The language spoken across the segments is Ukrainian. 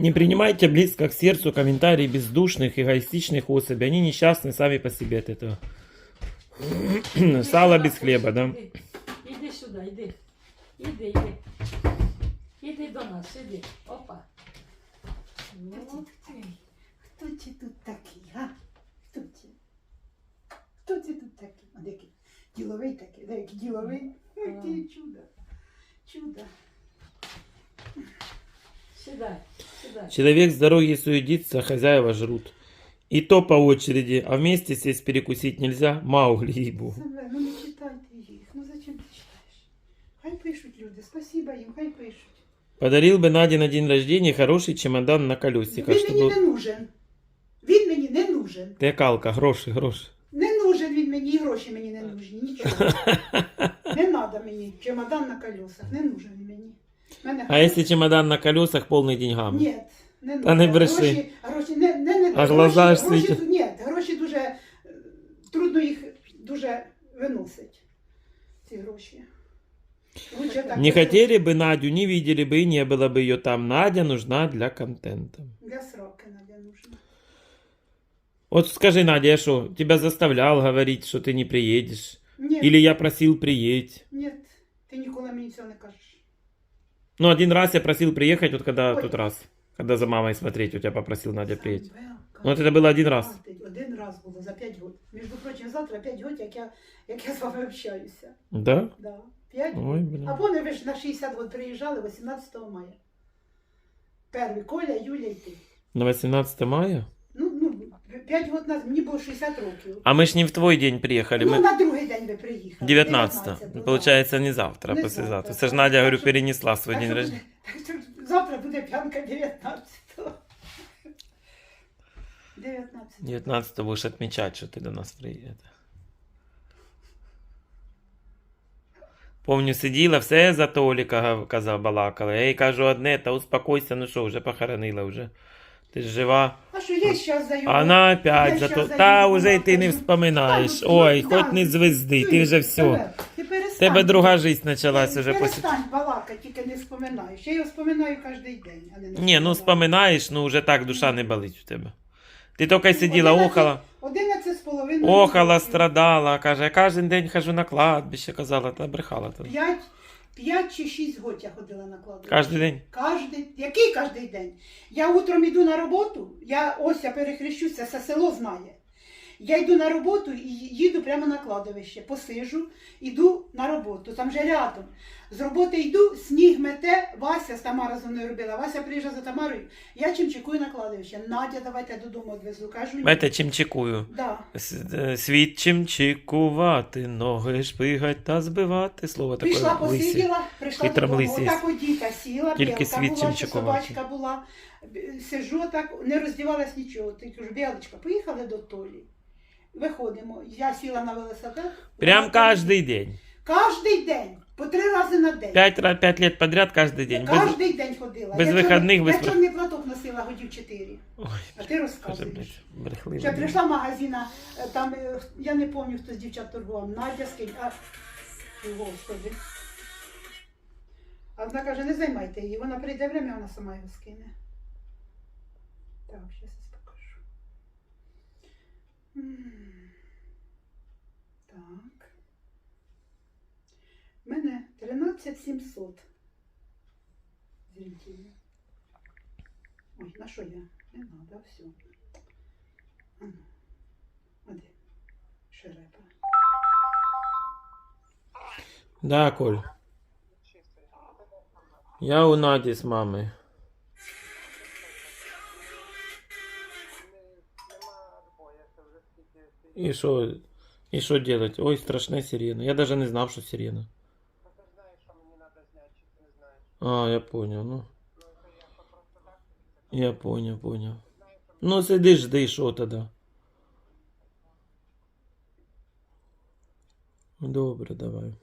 Не принимайте близко к сердцу комментарии бездушных, эгоистичных особей. Они несчастны сами по себе от этого. Сало без хлеба, да? Іди, іди сюди, іди. Іди, іди. Іди до нас, іди. Опа. Ну, ти. Хто це тут такий, га? Хто це? Хто це тут такий? А який? Діловий такий, да, який діловий? Ой, ти чудо. Чудо. Сідай, сідай. Человек с дороги суетится, а хозяева жрут. И то по очереди, а вместе сесть перекусить нельзя. Маугли, ей-богу. Самвел, ну не читайте їх. Ну зачем ти читаєш? Хай пишуть люди, спасибо їм, хай пишуть. Подарил бы Наде на день рождения хороший чемодан на колесиках, Він мені чтобы... не нужен. Він мені не нужен. Ты калка, гроши, гроши. Не нужен він мені, і гроші мені не нужні, нічого. Не треба мені чемодан на колесах, не нужен він мені. Мене А если чемодан на колесах полный деньгами? Ні, не Та не нужен. бреши. Гроші, гроші, не, не, не, А глаза гроші, ж гроші, світять. Ні, гроші дуже, е, трудно їх дуже виносить, ці гроші. Лучше так, Не для хотели бы Надю, не видели бы и не было бы ее там. Надя нужна для контента. сроки- Для сроки Надя нужна. Вот скажи, Надя, я что, тебя заставлял говорить, что ты не приедешь? Ні, Или я просил приедь? ні, ти ніколи мені цього не кажеш. Ну, один раз я просил приехать, вот когда Ой. тот раз, когда за мамой смотреть, у тебя попросил Надя приедь. Самвелка, Ну, вот это было один раз. хватить. Один раз було за 5 років. Між прочим, завтра 5 років, як я, як я з вами общаюся. Да? Да. 5 Ой, блин. А вони ви ж на 60 год приїжджали 18 мая. Перший Коля, Юля і ти. На 18 мая? Ну, ну, 5 років назад, мені було 60 років. А мы ж не в твой день приехали, ну, мы на другий день ви приїхали. 19 да. Получается, не завтра, а Не послезавтра. завтра, Це ж так. Надя, говорю, Так що- перенесла свой Так день що рождения. буде- так що Завтра буде п'янка 19-го. 19 19 будешь отмечать, что ты до нас приедешь. Помню, сиділа, все за Толіка гав- казав, балакала. Я їй кажу одне, та успокойся, ну що, вже похоронила вже. Ти ж жива. А що я зараз даю? Вона опять Я за щас то. Та уже й ти не вспоминаєш. Ну, Ой, да. хоч не звезди, ти вже все. Тебе, Ти перестань. Тебе друга життя почалась уже після. Перестань балакати, тільки не вспоминаєш. Я його вспоминаю кожен день, а не Ні, ну вспоминаєш, ну вже так душа не болить у тебе. Ти тільки сиділа, охала. 11 з половиною. Охала, страдала, каже, я кожен день хожу на кладбище, казала, та брехала. П'ять, п'ять чи шість годин я ходила на кладовище. Кожен день. Кожний, який кожний день? Я утром йду на роботу, я ось я перехрещуся, все село знає. Я йду на роботу і їду прямо на кладовище, посижу, йду на роботу, там же рядом. З роботи йду, сніг мете, Вася з Тамара зі мною робила. Вася приїжджає за Тамарою, я чимчикую на кладовище. Надя, давайте додому відвезу. Кажу, ні. Знаєте, чимчикую. Да. С- е, Світ чимчикувати, ноги шпигать та збивати. Слово таке Пішла, лисі. посиділа, прийшла Хитра додому. лисі. Отак от діка сіла, Тільки білка світ була, чи собачка була. Б- Сижу так, не роздівалась нічого. Ти кажу, Білочка, поїхали до Толі. Виходимо. Я сіла на велосипед. Прям кожний день. Кожний день. По три рази на день. П'ять, ра- п'ять лет подряд кожний день. Без... Кожний день ходила. без Я чорний- вихідних, без Я чорний платок носила годів чотири. Ой, А ти розказуєш. блядь. Ще прийшла в магазина, е, там, е, я не пам'ятаю, хто з дівчат торгував, Надя з ким, а, Ой, господи. А вона каже, не займайте її, вона прийде время, вона сама його скине. Так, зараз я покажу. М. Так. У мене 13 700 зрителів. Ой, на що я? Не надо, все. А ну, а де? Шерепа. Да, Коль. Я у Наді з мамою. І що? І що делать? Ой, страшна сирена. Я даже не знав, що сирена. А, я понял, ну. Я понял, понял. Ну, сиди, жди, що тоді. Добре, давай.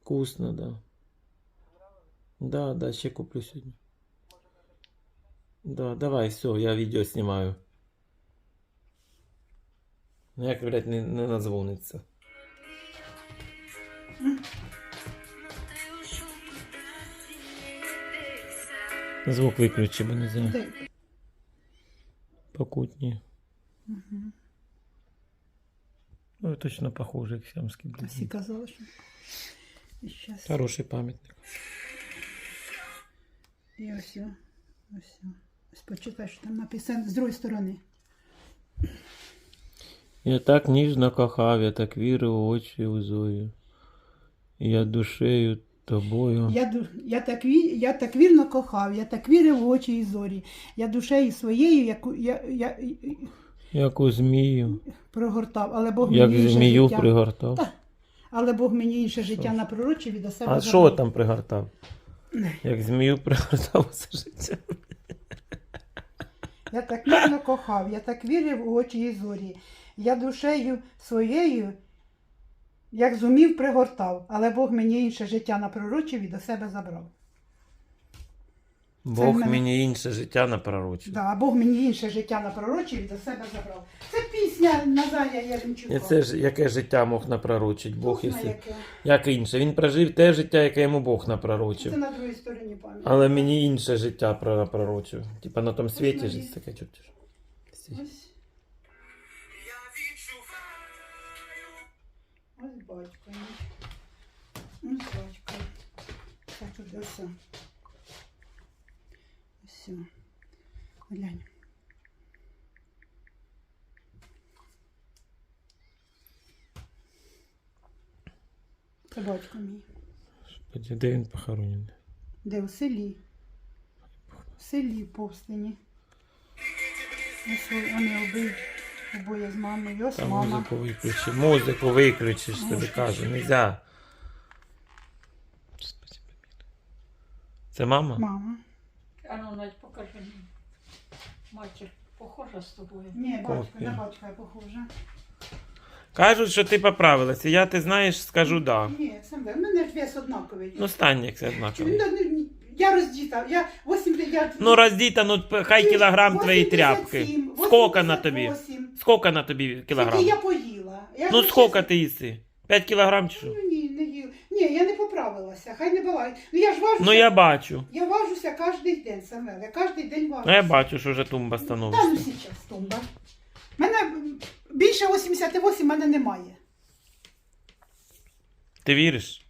Вкусно, да. Да, да, ще куплю сьогодні. Да, давай, все, я відео знімаю. Ну, Як, блядь, не, не надзвониться. Звук виключи, бо не знаю. Де? Покутні. Угу. Ну, точно похоже, як сямський Всі близнюк. казали, що. І щас. Хороший пам'ятник. І ось. о, Ось. о. Ось Почитай, що там написано з другої сторони. Я так ніжно кохав, я так вірив у очі у Зою. Я душею тобою. Я, я, так, я так вірно кохав, я так вірив в очі і зорі. Я душею своєю, яку я, я, я Як у змію, прогортав, але Бог як мені інше змію життя. пригортав. Та, Але Бог мені інше Що життя напророчив і до себе А що там пригортав? Як змію пригортав усе життя. Я так вірно кохав, я так вірив у очі і зорі. Я душею своєю, як зумів, пригортав, але Бог мені інше життя напророчив і до себе забрав. Бог мене- мені інше життя напророчив. Да, Бог мені інше життя напророчив і до себе забрав. Це пісня Назарія Яремчука. І це ж яке життя мог напророчити Бог, яке. як інше. Він прожив те життя, яке йому Бог Це на другій стороні пам'яті. Але мені інше життя про- напророчив. Типа на тому світі життя таке чуття. Ось. Ось батько. мій. Ось батько. Так, тут ось. Ось. Глянь. Це батько мій. Господи, Де він похоронений? Де у селі? В селі в повстині. Ось вони обидві обоє з мамою. Ось Там мама. музику виключи. Музику виключиш, тобі кажу, нельзя. Це мама? Мама. А ну, Надь, покажи мені. Матір, похожа з тобою. Ні, батько, Копія. на батька я похожа. Кажуть, що ти поправилася. Я, ти знаєш, скажу да. Ні, сам в мене ж вес однаковий. Ну стань як це Чи однаково. ну, я роздіта, я 80... Я... Ну роздіта, ну п- хай кілограм твої 87, тряпки. Скільки на тобі? 88. Скільки на тобі Скільки кілограм? я поїла. Я Ну ж скільки ти їси? 5 кілограм чи що? Ну, ні, не їла. Ні, я не поправилася, хай не буває. Ну я ж важуся. Ну я бачу. Я важуся кожен день, Самвел, я кожен день важуся. Ну я бачу, що вже тумба Та ну становиться. зараз, Тумба. Мене м, більше 88 мене немає. Ти віриш?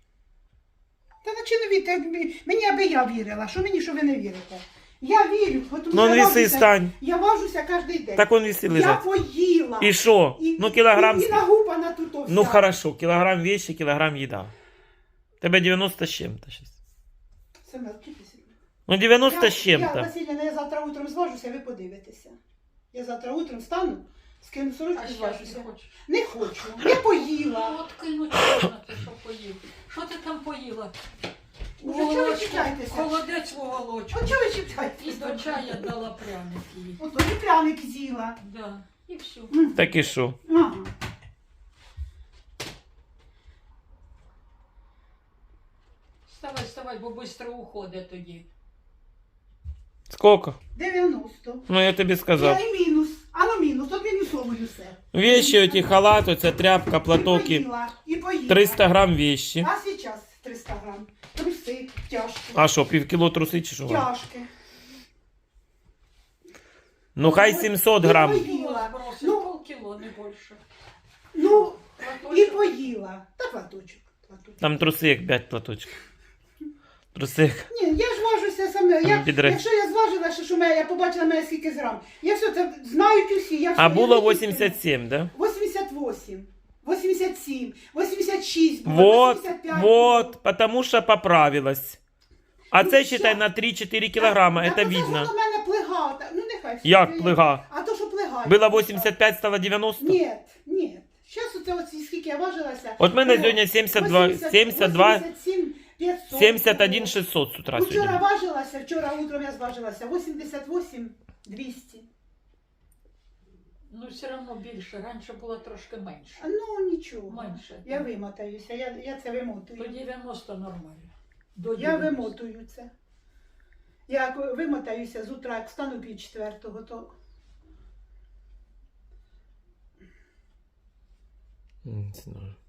Та на чи не вірите? Мені аби я вірила. Що мені, що ви не вірите? Я вірю, от Ну я он віси важуся- стань. Я важуся кожен день. Так он віси я лежать. поїла. І що? І- Ну кілограм. І, і нагупана тут вся. Ну хорошо, кілограм вещи, кілограм їда. Тебе 90 з чим-то. Семен, кипись. Ну 90 я, з Я, чим-то. Василя, я завтра утром зважуся, ви подивитеся. Я завтра утром стану, скину сорочку що ж не хочеш? Не хочу. Я поїла. От кинуть можна, ти що поїв. Що ти там поїла? Уже чого ви чіпляєтеся? Холодець в уголочку. От чого ви І чіпляєтеся? до чая дала пряники їй. Ото і пряник з'їла. Да. І все. Так і що? Ага. Вставай, вставай, бо швидко уходить тоді. Скільки? 90. Ну я тобі сказав. Я і мінус. А ну мінус, от мінусовую все. Вещи оті халат, оця тряпка, платок І і поїла, і поїла. 300 грам вещи. А зараз 300 грам. Труси, тяжкі. А що, пів кіло труси чи що? Тяжкі. Ну хай 700 грам. Ой. Поїла. Ну. полкіло, не більше. Ну, і поїла. Та платочок. платочок. Там труси як 5 платочків. Труси. Ні, я ж важуся саме. Я, Підре- якщо я зважила, що, що мене, я побачила мене скільки грам. Я все це знають усі. Я А було не 87, да? 88, 87, 86, було, Вот, 85 вот, потому что поправилась. А Ну, це, що? считай, на 3-4 кілограма, Так, це видно. Це ж у мене плига. Ну нехай. Як я- плига? А то, що плига. Було 85, стало 90? Ні, ні. Зараз оце оці, скільки я важилася. От мене сьогодні 72, 80, 72, 87, 500. 71 було. 600 з утра Вчора сьогодні. важилася, вчора утром я зважилася 88 200. Ну, все одно більше. Раніше було трошки менше. А ну нічого. Менше. Я вимотаюся, я, я це вимотую. До 90 нормально. До Я 90. вимотую це. Я вимотаюся з утра, як встану пів четвертого, то Не знаю. А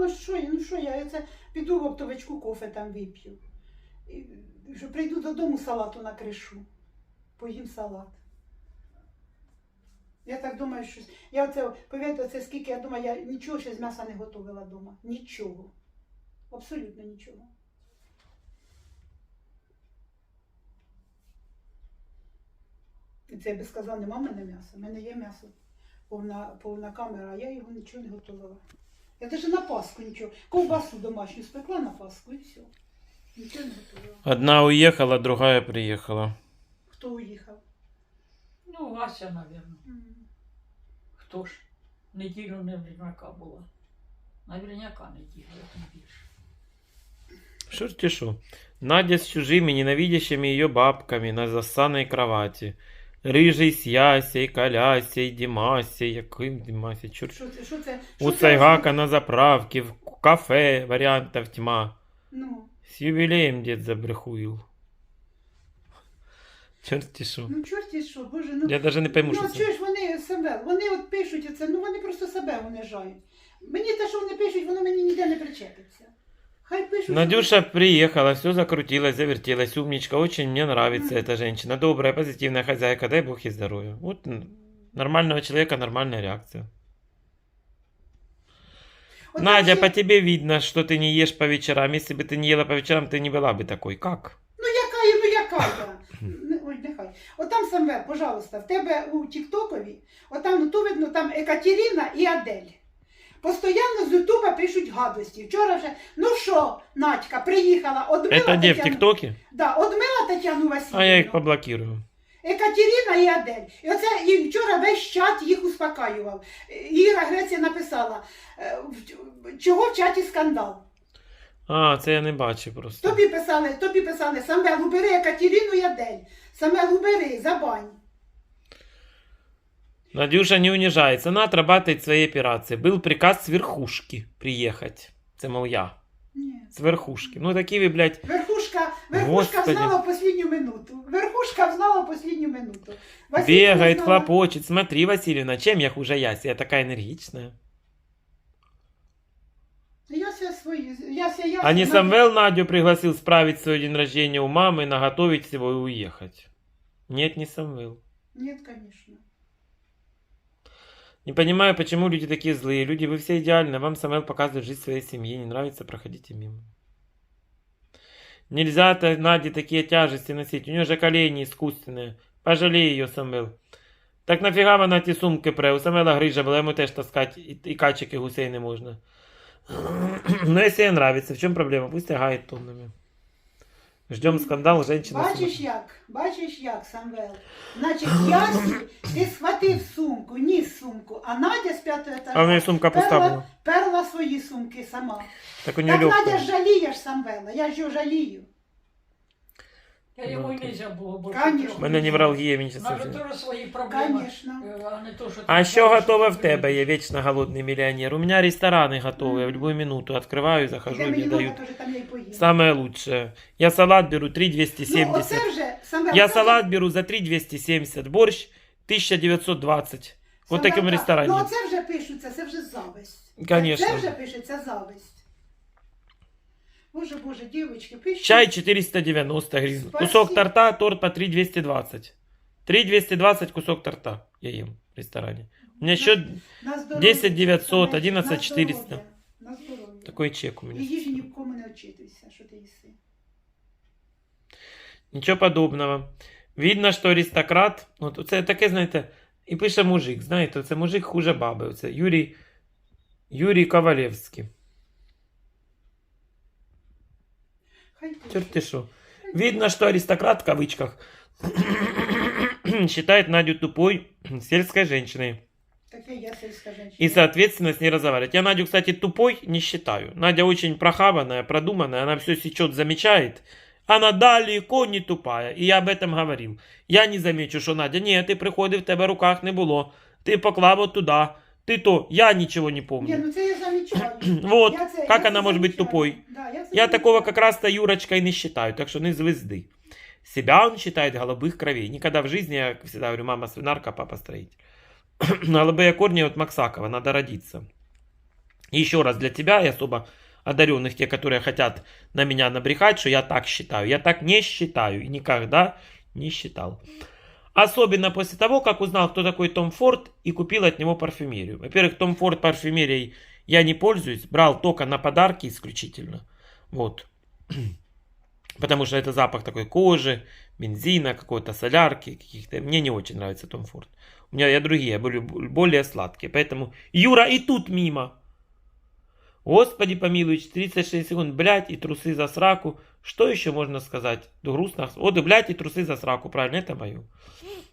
думаю, що я, ну що я, я це піду в оптовичку кофе там вип'ю. І, Що прийду додому салату накришу. Поїм салат. Я так думаю, що я оце повірте, це скільки я думаю, я нічого ще з м'яса не готувала вдома. Нічого. Абсолютно нічого. І це я би сказала, нема в мене м'яса. У мене є м'ясо. Повна, повна камера, а я його нічого не готувала. Я навіть на Пасху нічого. Ковбасу домашню спекла на Пасху і все. Нічого не готувала. Одна уехала, другая приехала. Хто уїхав? Ну, Вася, напевно. Хто ж? Неділю наверняка була. Наверняка неділю, як не більше. Что ж ты шо? Надя с чужими ненавидящими ее бабками на засаной кровати. Рыжий с Ясей, Колясей, Димасей, яким Димасей, чорт. Що це? Що це? У Що це? Сайгака на заправке, в кафе вариантов тьма. Ну, С юбилеем дед забрехуил. Черт шо. ну чорті що, боже, ну. Я даже не пойму, що ну, це. чуєш, вони себе, вони от пишуть оце, ну вони просто себе унижають. Мені те, що вони пишуть, воно мені ніде не причепиться. Хай пишуть. Надюша приехала, все закрутилась, завертелась, умничка, очень мне нравится Мгм. эта женщина. Добрая, позитивная хозяйка, дай бог ей здоровья. Вот м, нормального человека нормальная реакция. От Надя, там по ще- тебе видно, что ты не ешь по вечерам. Если бы ты не ела по вечерам, ты не была бы такой. Как? Ну яка я, ну яка я? Не- Ой, нехай. Отам Самвел, пожалуйста, в тебе у Тіктокові, отам, ну то видно, там Екатерина і Адель. Постоянно з Ютуба пишуть гадості. Вчора вже, ну що, Надька, приїхала, одмила Это где, в Тетяну- ТикТоке? Да, одмила Тетяну Васильівну. А я их поблокирую. Екатерина і Адель. І оце і вчора весь чат їх успокаював. Іра Греція написала, е, в- чого в чаті скандал. А, це я не бачу просто. Тобі писали, тобі писали, Самвел, убери Екатерину і Адель. Самвел, убери, забань. Надюша не унижается. Она отрабатывает свои операции. Был приказ с верхушки приехать. Це мол я. Ні. С верхушки. Ну такі ви, блядь, Верхушка, верхушка Господи. знала в последню минуту. Верхушка знала в последню минуту. Васильівна бегает, знала- хлопочет. Смотри, Васильевна, чем я хуже Яси? Я такая энергичная. Яся свої, Яся, Яся. А не Надя- Самвел Надю пригласил справить свой день рождения у мамы, наготовить всего и уехать. Нет, не Самвел. Ні, звісно. Не понимаю, почему люди такие злые. Люди, вы все идеальны. Вам Самвел показывает жизнь своей семьи. Не нравится, проходите мимо. Нельзя то Наде такие тяжести носить. У нее же колени искусственные. Пожалей ее, Самвел. Так нафига вона ті сумки пре? У Самвела грижа була, йому теж таскать і, і качики гусей не можна. Но если ей нравится, в чем проблема? Пусть тягает тоннами. Ждем скандал, женщина. Бачиш як? Бачиш як, Самвел? Значить, Ясі, ти схватив сумку, ніс сумку, а Надя з п'ятого етажа А в неї сумка перла, перла свої сумки сама. Так у Так Надя ж жалієш Самвела, я ж його жалію. Я його Ну, й ти- не забула, бо Конечно. У мене невралгія, мені щас Навіть совсем. теж свої проблеми. Звісно. е, А не то, що А ти що знаєш, готове в що тебе? Я вечно голодний миллионер. У меня рестораны готовые. В любую минуту открываю, захожу, Де и мені мне треба, дают теж там я й поїм. самое лучшее. Я салат беру Ну, 3270. оце вже, Самвел, Я це салат беру за 3270. Борщ 1920. Вот Самвел, таким так. ресторані. Ну, оце вже пишуться, це вже зависть. Конечно. Це вже пишеться зависть. Боже, боже, дівчатки, пишіть. Чай 490 гривен. Спасибо. Кусок торта, торт по 3220. 3220 кусок торта я ем в ресторане. У меня счет На здоров'я. 10 900, Самвел, 11 на 400. здоров'я. На здоров'я. такой чек у І меня. їжі ні в кому не очитуйся, що ти їси. Нічого подобного. Видно, що аристократ, от це таке, знаєте, і пише мужик, знаєте, це мужик хуже баби. Це Юрій, Юрій Ковалевський. Черт ти що. Видно, что аристократ в кавычках считает Надю тупой сельской женщиной. Я. И, соответственно, с ней разговаривать. Я Надю, кстати, тупой не считаю. Надя очень прохабанная, продуманная, она все сечет, замечает. Она далеко не тупая. И я об этом говорил. Я не замечу, что Надя, ні, ти приходив, в тебе в руках не було. Ти поклав от туди. Ти то, я ничего не помню. Ні, ну це я замічаю. Вот, Я це- как я она це может быть замічаю. тупой? Да, я, це Я замічаю. такого как раз-то Юрочкой не считаю, так что не звезды. Себя он считает голубых кровей. Никогда в жизни, я как всегда говорю, мама свинарка, папа строитель. Голубые корни от Максакова, надо родиться. И еще раз, для тебя я особо одаренных, те, которые хотят на меня набрехать, что я так считаю. Я так не считаю и никогда не считал. Особенно после того, как узнал, кто такой Том Форд и купил от него парфюмерию. Во-первых, Том Форд парфюмерией я не пользуюсь, брал только на подарки исключительно. Вот. Потому что это запах такой кожи, бензина, какой-то солярки, каких-то. Мне не очень нравится Том Форд. У меня я другие, более, более сладкие. Поэтому, Юра, и тут мимо. Господи помилуй, 36 секунд, блядь, и трусы за сраку. Что еще можно сказать? Да грустно. Вот и блядь, и трусы за сраку, правильно, это мое.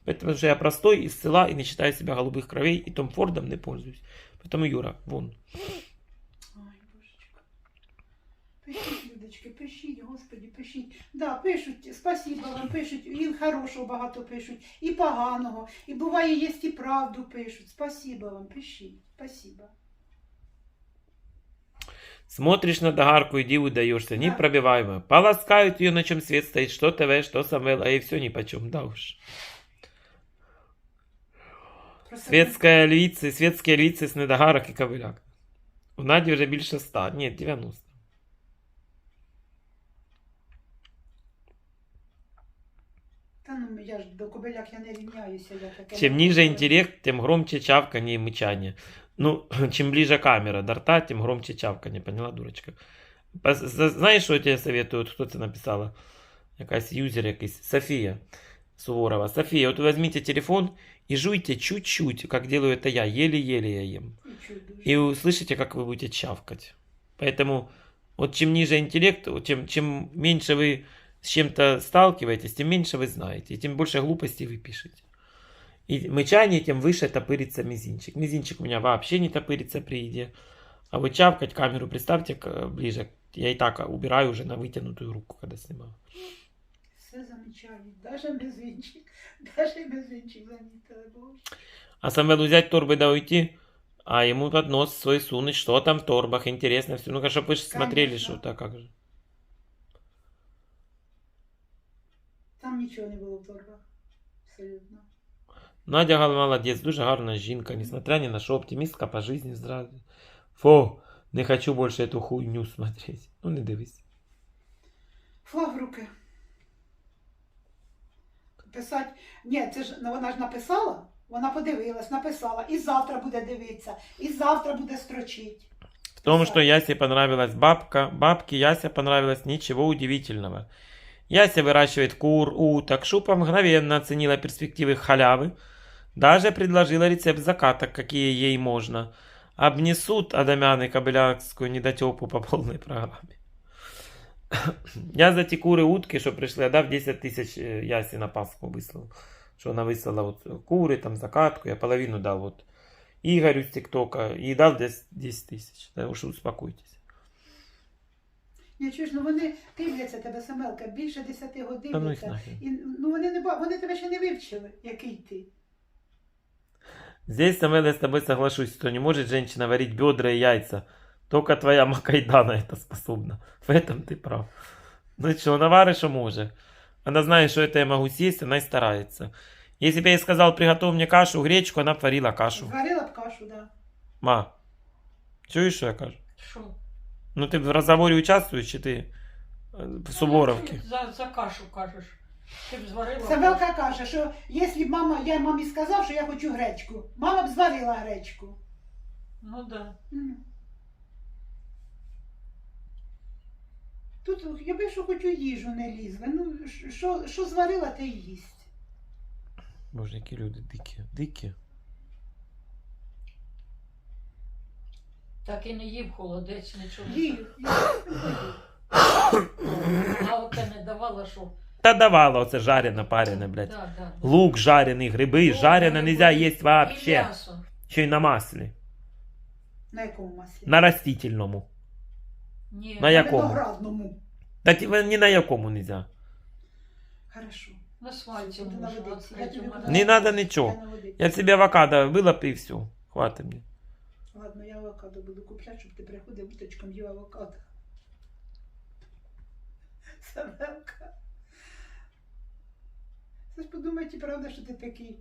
Потому что я простой из села и не считаю себя голубых кровей, и Том Фордом не пользуюсь. Поэтому, Юра, вон. Ой, божечко. Пишіть, Людочки, пишіть, господі, пишіть. Да, пишуть, спасибо вам, пишуть, і хорошого багато пишуть, і поганого, і буває, є і правду пишуть. Спасибо вам, пишіть, спасибо. Смотришь на догарку и диву даешься, Да. непробиваемо. Полоскают ее, на чем свет стоит, что ТВ, что Самвел, а и все ни почем, да уж. Просто Светская львица, светские львиці з недогарок і ковиляк. У Наді вже більше 100, ні, 90. Та ну я ж до кобиляк я не рівняюся, я таке. Чем не ниже роблю. интеллект, тем громче чавканье и мычание. Ну, чем ближе камера до рта, тем громче чавканье, поняла, дурочка? Знаешь, что я тебе советую? Кто это написала? Якась юзер якийсь. София Суворова. София, вот возьмите телефон и жуйте чуть-чуть, как делаю это я. Еле-еле я ем. И услышите, как вы будете чавкать. Поэтому вот чем ниже интеллект, тем, чем меньше вы с чем-то сталкиваетесь, тем меньше вы знаете, и тем больше глупостей вы пишете. И мычание, тем выше топырится мизинчик. Мизинчик у меня вообще не топырится при еде. А вы чавкать камеру, представьте к- ближе. Я и так убираю уже на вытянутую руку, когда снимаю. Все замічають, даже мізинчик, даже мізинчик замітили, боже. А Самвелу взять торбы да уйти, а ему под нос свой сунуть, что там в торбах, интересно все. Ну-ка, чтобы вы ж смотрели, Конечно. что так как же. Там нічого не було в торбах. Абсолютно. Надя Гал молодець, дуже гарна жінка, несмотря ни на що, оптимістка по жизни, здравия. Фу, не хочу больше эту хуйню смотреть. Ну не дивись. Флаг в руки. Писать. Ні, це ж ну, вона ж написала, вона подивилась, написала. І завтра буде дивитися, і завтра буде строчить. В том, что Ясе понравилась бабка, бабке Яся понравилось ничего удивительного. Яся выращивает кур, уток, Шупа мгновенно оценила перспективы халявы, даже предложила рецепт закаток, какие ей можно. Обнесут Адамян и Кобылянскую недотепу по полной программе. Я за ті кури утки, що прийшли, я дав 10 тисяч е, Ясі на Пасху вислав. Що вона вислала от, кури, там закатку, я половину дав от Игорю с ТикТока и дал 10 10 тысяч. Да уж успокойтесь. Ні, чуєш, ну вони дивляться тебе, Самелка, більше 10 годин. Ну. І, ну вони не ба- вони тебе ще не вивчили, який ти. Здесь, Самвел, я с тобой соглашусь, что не может женщина варить бедра и яйца. Только твоя Макайдана это способна. В этом ты прав. Ну что, она варит, что может. Она знает, что это я могу съесть, она и старается. Если бы я ей сказал, приготовь мне кашу, гречку, она б варила кашу. Зварила б кашу, да. Ма, чуешь, что я кажу? Що? Ну ты в разговоре участвуешь, чи ты э, в Суворовке? За, за кашу кажеш. Ти б зварила. кашу. Самелка каже, що якщо б мама, я мамі сказав, що я хочу гречку, мама б зварила гречку. Ну да. М. Тут я би що хочу їжу не лізла. Ну, ш- що, що зварила, те й їсть. Боже, які люди дикі, дикі. Так і не їв холодець, нічого. не Їю. А не давала, що. Та давала оце жарене, парене, блядь. Да, да, да. Лук жарений, гриби, Лук, жарене гриби. нельзя есть І вообще. м'ясо. Ще й на маслі. На якому маслі? На растительному. Ні. На якому? виноградному. Та ті- ні на якому. Хорошо. На Буду можна наводитися. Я тобі буду Не надо нічого. Я наводити. Я себе авокадо вилап і все. Хватить мені. Ладно, я авокадо буду купляти, щоб ти приходив уточком їв авокадо. Самелка. Це подумає, правда, що ти такий